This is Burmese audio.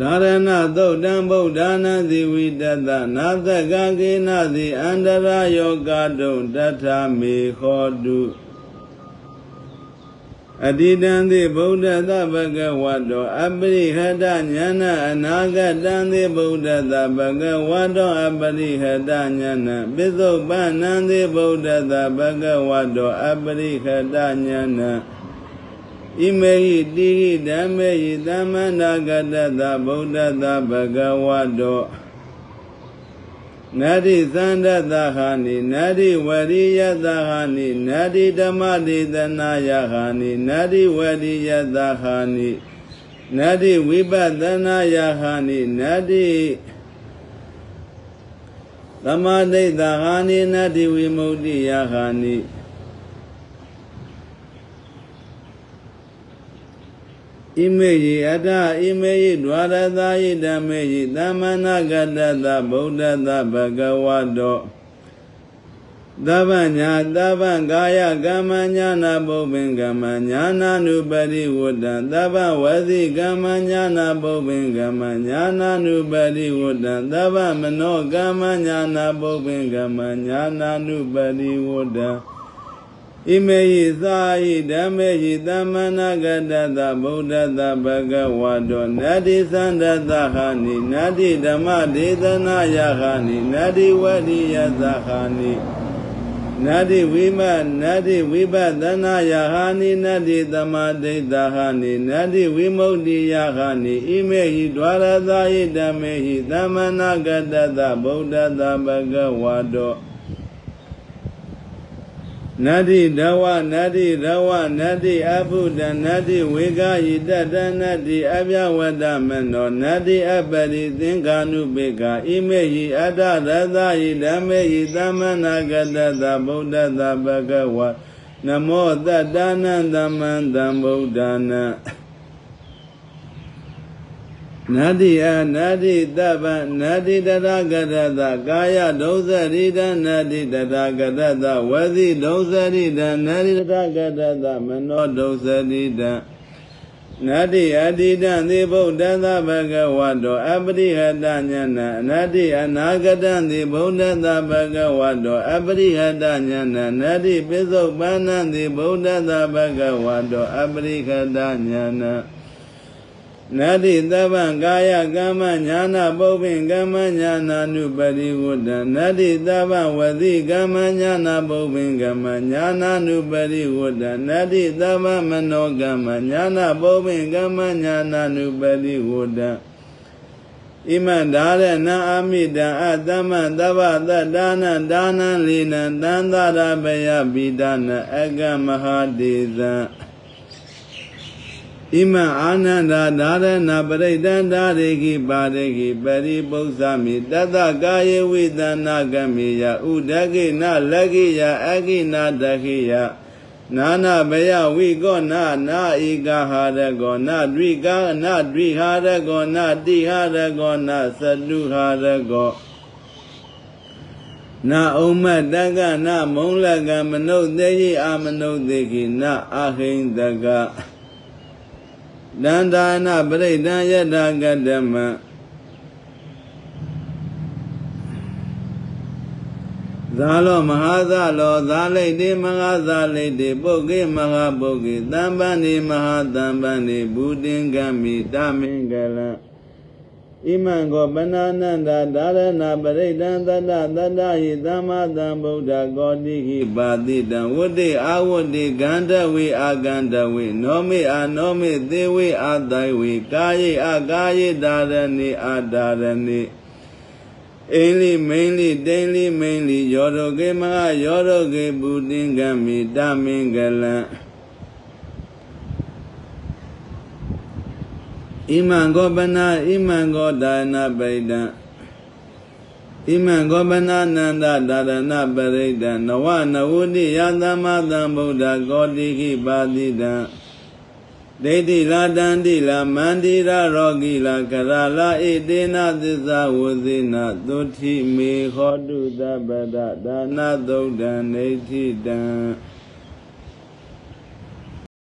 ဒါရဏသုတ်တံဗုဒ္ဓနာသီဝိတတနာသကကေနသီအန္တရာယောဂတုံတထမေဟောတုအတိတံသိဗုဒ္ဓသဗကဝတောအပရိဟတဉာဏအနာဂတံသိဗုဒ္ဓသဗကဝတောအပရိဟတဉာဏပစ္စုပန်နံသိဗုဒ္ဓသဗကဝတောအပရိဟတဉာဏ ဣမေဟိတိဟိဓမ္မေဟိသမန္တာဂတတဗုဒ္ဓသဗကဝတောနတ္တိသန္တသဟာနိနတ္တိဝရိယသဟာနိနတ္တိဓမ္မဒေသနာယဟာနိနတ္တိဝရိယသဟာနိနတ္တိဝိပဿနာယဟာနိနတ္တိသမာဓိသဟာနိနတ္တိဝိမု ക്തി ယဟာနိ ဣမေယိအတ္တဣမေယိဒွါရသာယိဓမ္မေယိသမဏဂတတဗုဒ္ဓတဘဂဝတောသဗ္ဗညာသဗ္ဗကာယကမ္မညာနာပုပ္ပင်ကမ္မညာနာနုပရိဝတ္တသဗ္ဗဝစီကမ္မညာနာပုပ္ပင်ကမ္မညာနာနုပရိဝတ္တသဗ္ဗမနောကမ္မညာနာပုပ္ပင်ကမ္မညာနာနုပရိဝတ္တ ဣမေဟိသာဟိဓမ္မေဟိသမ္မနာဂတတဗုဒ္ဓတဘဂဝါတောနတ္တိသန္တသဟာနိနတ္တိဓမ္မဒေသနာယဟာနိနတ္တိဝရိယသဟာနိနတ္တိဝိမနတ္တိဝိပဿနာယဟာနိနတ္တိသမာဓိသဟာနိနတ္တိဝိမု ക്തി ယဟာနိဣမေဟိဒွါရသာဟိဓမ္မေဟိသမ္မနာဂတတဗုဒ္ဓတဘဂဝါတော နတ္တိဒဝနတ္တိရဝနတ္တိအဘုဒ္ဓနတ္တိဝေဂယိတတနတ္တိအပြဝတ္တမနောနတ္တိအပရိသင်္ခာနုပေကဣမေဟိအတ္တရသဟိဓမ္မေဟိသမဏဂတတဗုဒ္ဓတဘဂဝါနမောတတ္တနံသမံတံဗုဒ္ဓနာ နတ္တိအနတ္တိတပ္ပနတ္တိတရဂရတကာယဒုစရိတနတ္တိတရဂရတဝစီဒုစရိတနတ္တိတရဂရတမနောဒုစရိတနတ္တိအတိတံသေဗုဒ္ဓသဗကဝတောအပရိဟတဉာဏနတ္တိအနာဂတံသေဗုဒ္ဓသဗကဝတောအပရိဟတဉာဏနတ္တိပိစုပန္နံသေဗုဒ္ဓသဗကဝတောအပရိဟတဉာဏ နတ္တိသဗ္ဗံကာယကမ္မညာနာပုပ္ပင်ကမ္မညာနာနုပရိဝတ္တနတ္တိသဗ္ဗဝတိကမ္မညာနာပုပ္ပင်ကမ္မညာနာနုပရိဝတ္တနတ္တိသဗ္ဗမနောကမ္မညာနာပုပ္ပင်ကမ္မညာနာနုပရိဝတ္တဣမံဒါရဏအာမိတံအတမသဗ္ဗသတ္တာနဒါနံလီနံသန္တာရပယပိဒနာအကမဟာဒေသံ ဣမအာနန္ဒာဒါရဏပရိဒန္တာရေခိပါရေခိပရိပု္ပ္ပာမိတတကာယေဝိသနာကမေယဥဒကိနလကိယအကိနာတခိယနာနာဘယဝိကောနာနာဧကဟာရကောနာဒွိကာနာဒွိဟာရကောနာတိဟာရကောနာသတုဟာရကောနာဥမ္မတကနာမုံလကမနုဿေယိအာမနုဿေခိနာအာဟိန္တက ဒန္တာနာပရိဒံယတကတမဇာလောမဟာဇာလောဇာလိတ်တိမဟာဇာလိတ်တိပုဂ္ဂေမဟာပုဂ္ဂေတမ္ပန္နိမဟာတမ္ပန္နိဘူတင်ကမိတမင်္ဂလံ ဣမံကောပနာနန္ဒာဒါရဏပရိဒံသတ္တသတ္တဟိသမ္မာသမ္ဗုဒ္ဓကောတိဟိပါတိတံ ဣမံကောပနာဣမံကောဒါနပိဒံဣမံကောပနာနန္ဒဒါရဏပရိဒံနဝနဝုတိယသမ္မာသမ္ဗုဒ္ဓကောတိခိပါတိတံဒိဋ္ဌိလာတန္တိလာမန္တိရရောဂီလာကရလာဣတေနသစ္စာဝဇိနသုတိမေဟောတုတပ္ပဒဒါနသုဒ္ဓံနေဋ္ဌိတံ